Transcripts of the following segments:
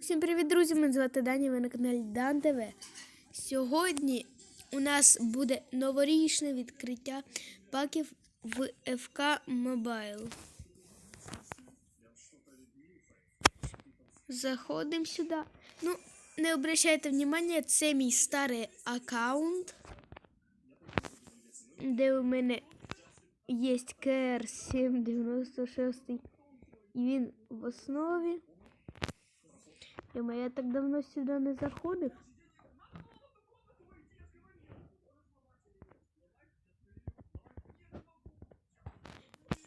Всім привіт, друзі! Мене звати Даня, ви на каналі Дан ТВ. Сьогодні у нас буде новорічне відкриття паків в ФК Mobile. Заходимо сюди. Ну, не обращайте внимання, це мій старий аккаунт, де у мене є КР796, і він в основі. Йома, я так давно сюди не заходив.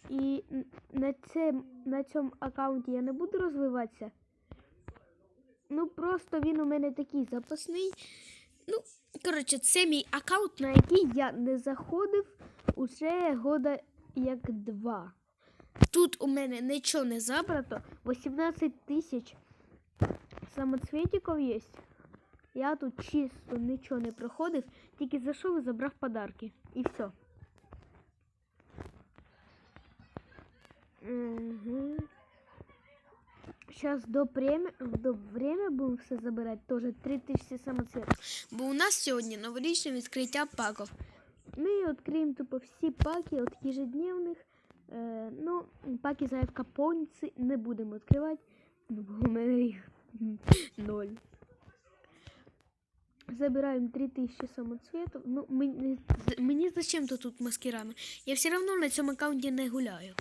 І на, це, на цьому аккаунті я не буду розвиватися. Ну, просто він у мене такий запасний. Ну, коротше, це мій аккаунт, на який я не заходив уже года як два. Тут у мене нічого не забрато. 18 тисяч самоцветиков є. Я тут чисто нічого не проходив, тільки зайшов і забрав подарки. І все. Угу. Сейчас до время, до время будемо все забирати. Тоже 3000 самоцветів. Бо у нас сьогодні новорічне відкриття паків. Ми відкриємо тупо всі паки від ежедневних. Е, ну, паки за ФК Понці не будемо відкривати, бо у мене їх ноль. Забираем 3000 самоцветов. Ну, мені, мені зачем-то тут маскирами. Я все равно на цьому аккаунті не гуляю.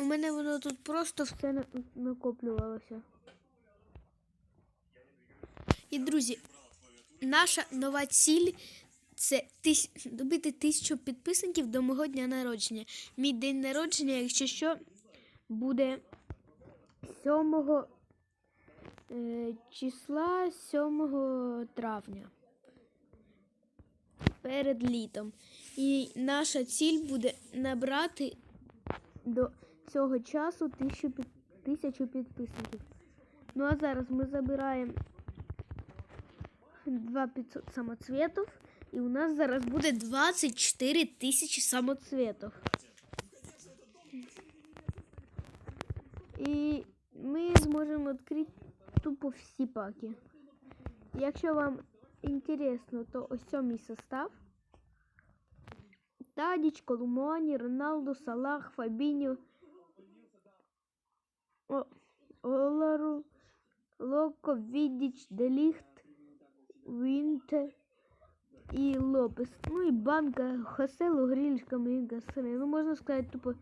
У мене воно тут просто все накоплювалося. І, друзі, наша нова ціль це тис... добити тисячу підписників до мого дня народження. Мій день народження, якщо що, буде 7 е, числа 7 травня. Перед літом. І наша ціль буде набрати до цього часу тисячу, тисячу підписників. Ну а зараз ми забираємо 2500 самоцветів. І у нас зараз буде 24 тисячі самоцветів. І ми зможемо відкрити тупо всі паки. Якщо вам інтересно, то ось мій состав. Тадіч, Колумані, Роналду, Салах, Фабіньо, Олару, Локо, Відіч, Деліхт, Вінте і Лопес. Ну і банка Хоселу, Грілішка, Мігга, Сини. Ну можна сказати тупо.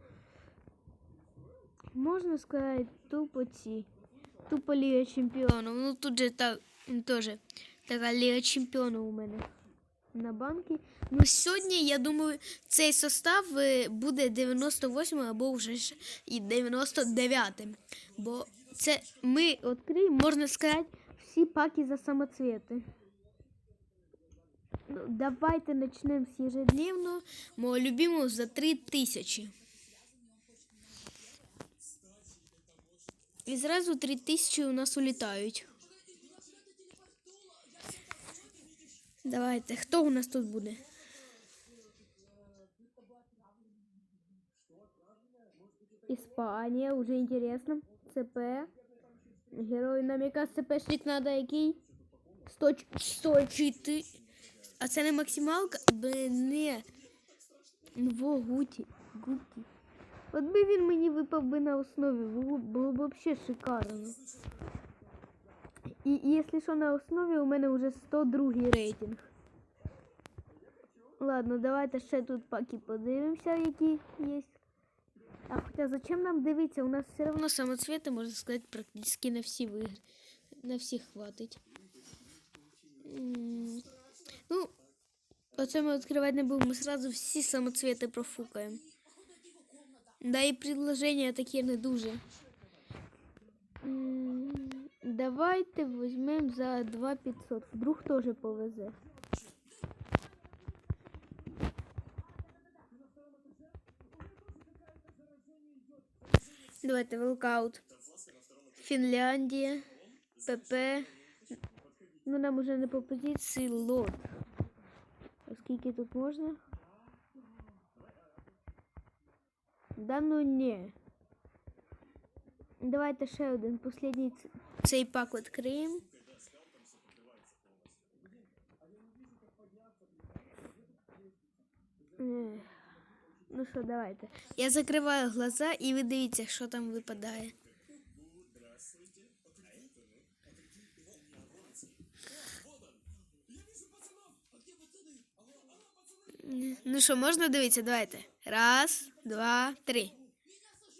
Можна сказати тупо ці. Тупо Ліга Чемпіонів. Ну тут же та, теж така Ліга Чемпіонів у мене на банки. Ну, сьогодні, я думаю, цей состав е, буде 98 або вже і 99. Бо це ми відкриємо, можна сказати, всі паки за самоцвети. Ну, давайте почнемо з ежедневного, мого любимого за 3000. І зразу 3000 у нас улітають. Давайте, хто у нас тут буде? Іспанія, уже интересно. ЦП. Герой наміка ЦПшник надо який? 100, 104. А це не максималка? Б, не. Во, Гуті. Гуті. От би він мені випав би на основі, було, було б взагалі шикарно. І і якщо що на основі у мене вже 102 рейтинг. Ладно, давайте ще тут паки подивимося, які є. А хоча зачем нам дивитися? У нас все одно самоцвети, можна сказати, практично на всі вигри. На всіх хватить. Ну, оце ми відкривати не будемо, ми сразу всі самоцвети профукаємо. Да і предложення такі не дуже. М, Давайте візьмемо за 2500. Вдруг теж повезе. Давайте волкаут. Фінляндія, ПП. Ну нам уже не по позиції лот. А скільки тут можна? Да ну не. Давайте ще один последній цей пак відкриємо. Ну що, давайте. Я закриваю глаза і ви дивіться, що там випадає. Ну що, можна дивитися? Давайте. Раз, два, три.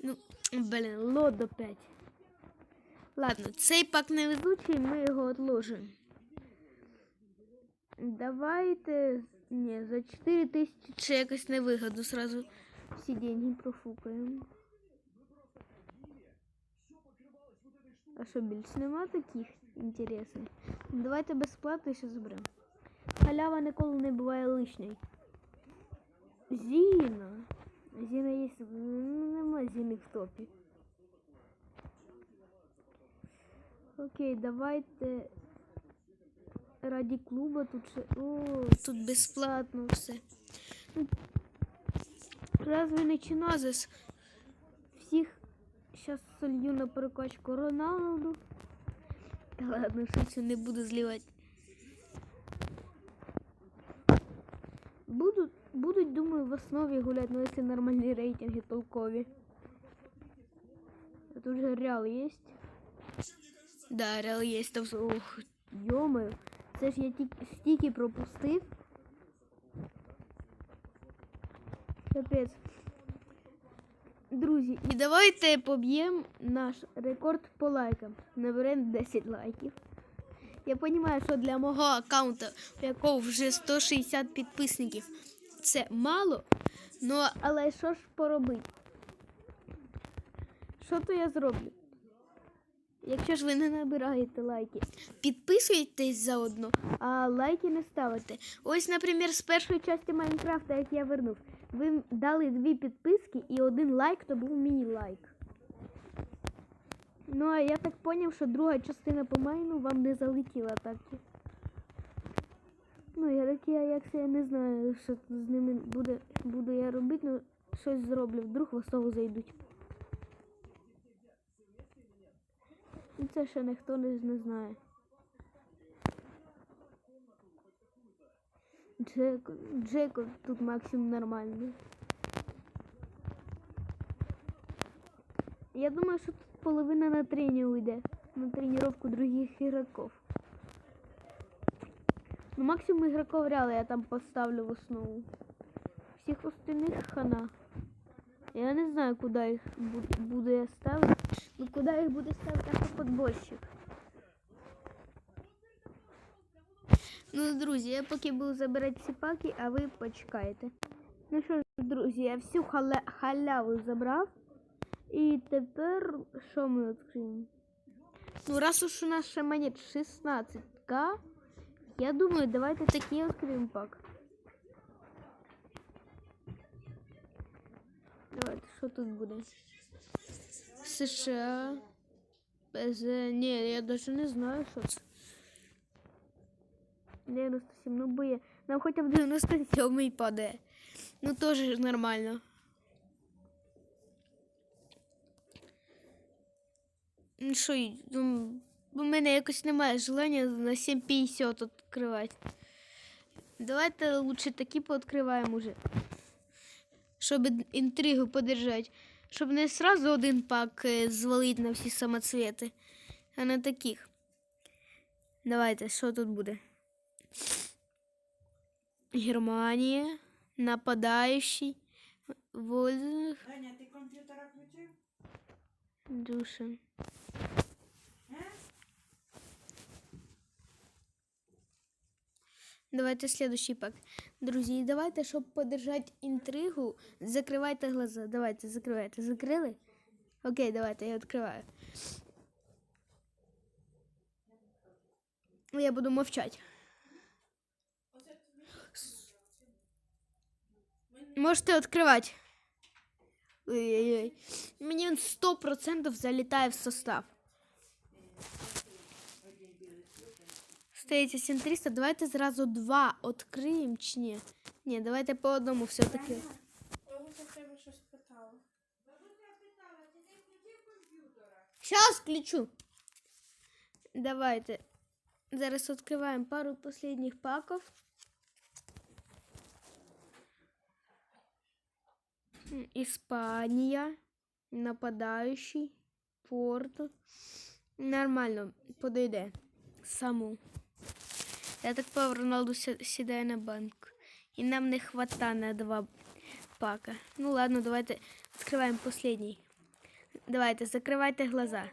Ну, блін, лодо 5. Ладно, цей пак невезучий, ми його відложимо. Давайте. Ні, за 4 тисячі чи якось невигодно. Сразу всі деньги профукаємо. А що, більш нема таких інтересних? Давайте безплатно ще заберемо. Халява ніколи не буває лишньою. Зіна. Зіна є. Ну, нема Зіни в топі. Окей, давайте. Раді клуба тут ще. О, тут безплатно все. Разве не чинозис? Всіх зараз солью на перекачку Роналду. Та ладно, шучу, не буду зливати. Будут, будуть, думаю, в основі гулять, но если нормальні рейтинги толкові. Тут же Реал есть? Да, Реал есть. Там, ох, йомаю. Це ж я тільки стільки пропустив. Капець. Друзі, і давайте поб'ємо наш рекорд по лайкам. Наберемо 10 лайків. Я розумію, що для мого аккаунта, у якого вже 160 підписників, це мало. Ну, але що ж поробити? Що то я зроблю? Якщо ж ви не набираєте лайки, підписуйтесь заодно, а лайки не ставите. Ось, наприклад, з першої частини Майнкрафта, як я вернув, ви дали дві підписки і один лайк, то був мій лайк. Ну, а я так поняв, що друга частина по майну вам не залетіла так. Ну, я а як я не знаю, що з ними буде, буду я робити, ну щось зроблю, вдруг в основу зайдуть. Ну, Це ще ніхто не, знає. Джеко, Джеко тут максимум нормальний. Я думаю, що тут половина на тренінг йде. На тренировку других игроков. Ну, максимум игроков Реала я там поставлю в основу. Всіх остальных хана. Я не знаю, куди їх бу- буду я ставити. Ну, куди їх буде ставити автоподборщик. Ну, друзі, я поки буду забирати ці паки, а ви почекаєте. Ну що ж, друзі, я всю халя- халяву забрав. І тепер що ми відкриємо? Ну, раз уж у нас ще монет 16к, я думаю, давайте такий відкриємо пак. Давайте, що тут буде? США. ПЗ. Ні, я навіть не знаю, що це. 97, ну бо є. Нам хоча б 97 падає. Ну теж нормально. Ну що, й- ну, у мене якось немає желання на 7,50 відкривати. Давайте лучше такі пооткриваємо уже. Щоб інтригу подержати. Щоб не сразу один пак е, звалити на всі самоцвети, а на таких. Давайте, що тут буде? Германія, нападаючий, Вольф, Даня, ти комп'ютера включив? Душа. Давайте следующий пак. Друзі, давайте, щоб подержати інтригу, закривайте глаза. Давайте, закривайте. Закрили? Окей, давайте, я відкриваю. Я буду мовчати. Можете відкривати. Ой-ой-ой. Мені він 100% залітає в состав. Стається 7300. Давайте зразу два відкриємо чи ні? Ні, давайте по одному все-таки. Сейчас включу. Давайте. Зараз відкриваємо пару последних паков. М, Іспанія. Нападаючий. Порту. Нормально, подойде. Саму. Я так понял, Роналду сідає на банк. І нам не хвата на два пака. Ну ладно, давайте відкриваємо последній. Давайте, закривайте глаза.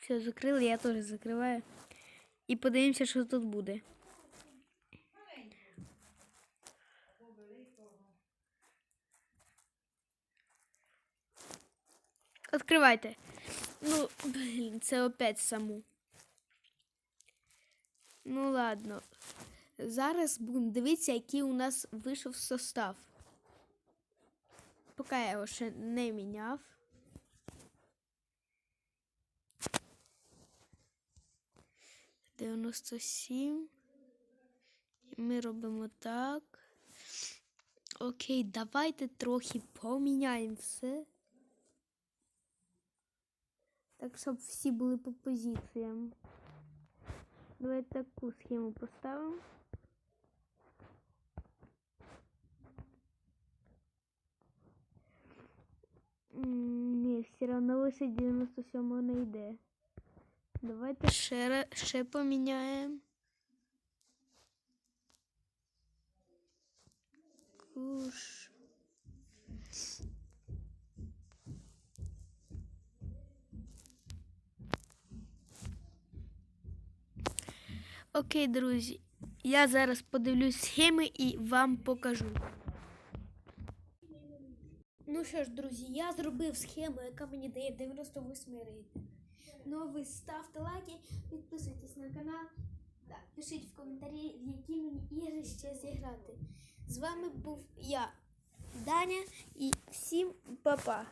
Все, закрили, я теж закриваю. І подивимося, що тут буде. Відкривайте. Ну, блін, це опять саму. Ну ладно. Зараз будемо дивитися, який у нас вийшов состав. Поки я його ще не міняв. Дев'яносто сім. Ми робимо так. Окей, давайте трохи поміняємо все. Так, щоб всі були по позиціям. Давайте таку схему поставимо. М, Ні, все одно лише 97 не йде. Давайте ще, ще поміняємо. Куш. Окей, друзі. Я зараз подивлюсь схеми і вам покажу. Ну що ж, друзі, я зробив схему, яка мені дає 98 рейтинг. Ну ви ставте лайки, підписуйтесь на канал. пишіть в коментарі, в які мені ігри ще зіграти. З вами був я, Даня, і всім па-па.